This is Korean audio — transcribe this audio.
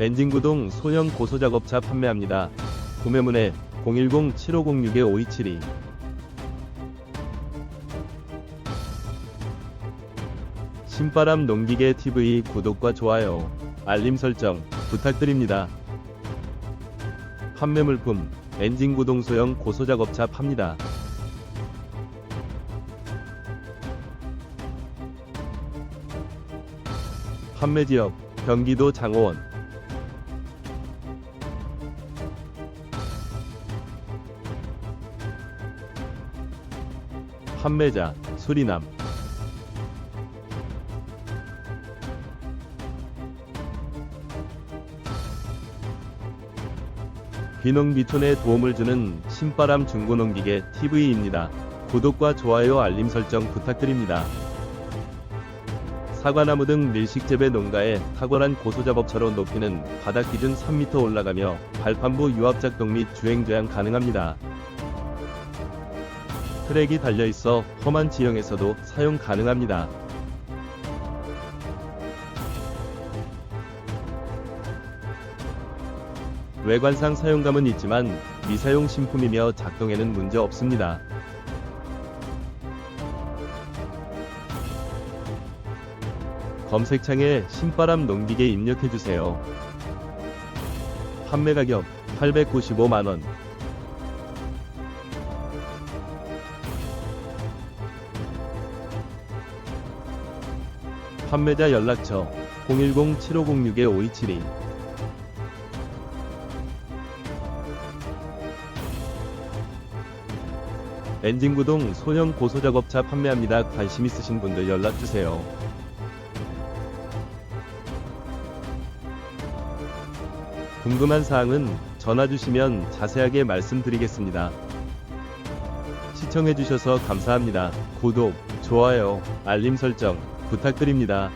엔진 구동 소형 고소작업차 판매합니다. 구매문의 010-7506-5272 신바람 농기계 TV 구독과 좋아요, 알림 설정 부탁드립니다. 판매 물품 엔진 구동 소형 고소작업차 팝니다. 판매 지역 경기도 장호원 판매자 수리남 비농비촌에 도움을 주는 신바람 중고농기계 TV입니다. 구독과 좋아요 알림 설정 부탁드립니다. 사과나무 등 밀식재배 농가에 탁월한 고소작업처로 높이는 바닥 기준 3m 올라가며 발판부 유압작동 및 주행조향 가능합니다. 트랙이 달려있어 험한 지형에서도 사용 가능합니다. 외관상 사용감은 있지만 미사용 신품이며 작동에는 문제 없습니다. 검색창에 신바람 농기계 입력해주세요. 판매 가격 895만원. 판매자 연락처 010-7506-5272 엔진 구동 소형 고소작업차 판매합니다. 관심 있으신 분들 연락주세요. 궁금한 사항은 전화 주시면 자세하게 말씀드리겠습니다. 시청해주셔서 감사합니다. 구독, 좋아요, 알림 설정 부탁드립니다.